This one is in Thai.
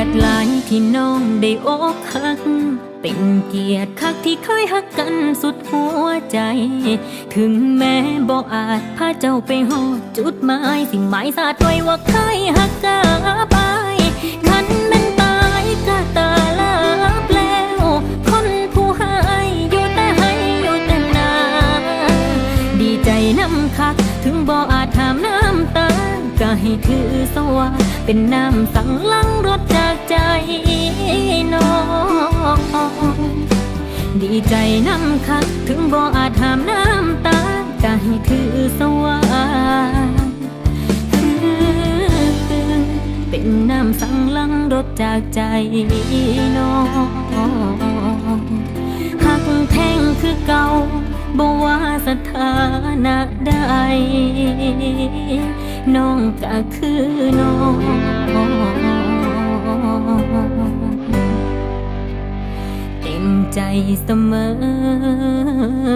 ยรติหลายที่น้องได้อกหัก เป็นเกียรติคักที่เคยหักกันสุดหัวใจ ถึงแม้บ่อาจพาเจ้าไปหอดจุดหมายสิ่งหมายสาดไว้ว่าเคยหักกาไปคันแมันตายก็ตาลาบแล้วคนผู้ให้อยู่แต่ให้อยู่แต่นาดีใจน้ำคักถึงบ่อาจถามน้ำตาก็ให้ถือสว่าเป็นน้ำสั่งลัง ดีใจน้ำคักถึงบ่อาจถามน้ำตาก็ให้ถือสว่าเป็นน้ำสั่งลังรถจากใจน้องหักแท่งคือเก่าบ่ว่าสถานะใดน้องก็คือน้อง ใจเสมอ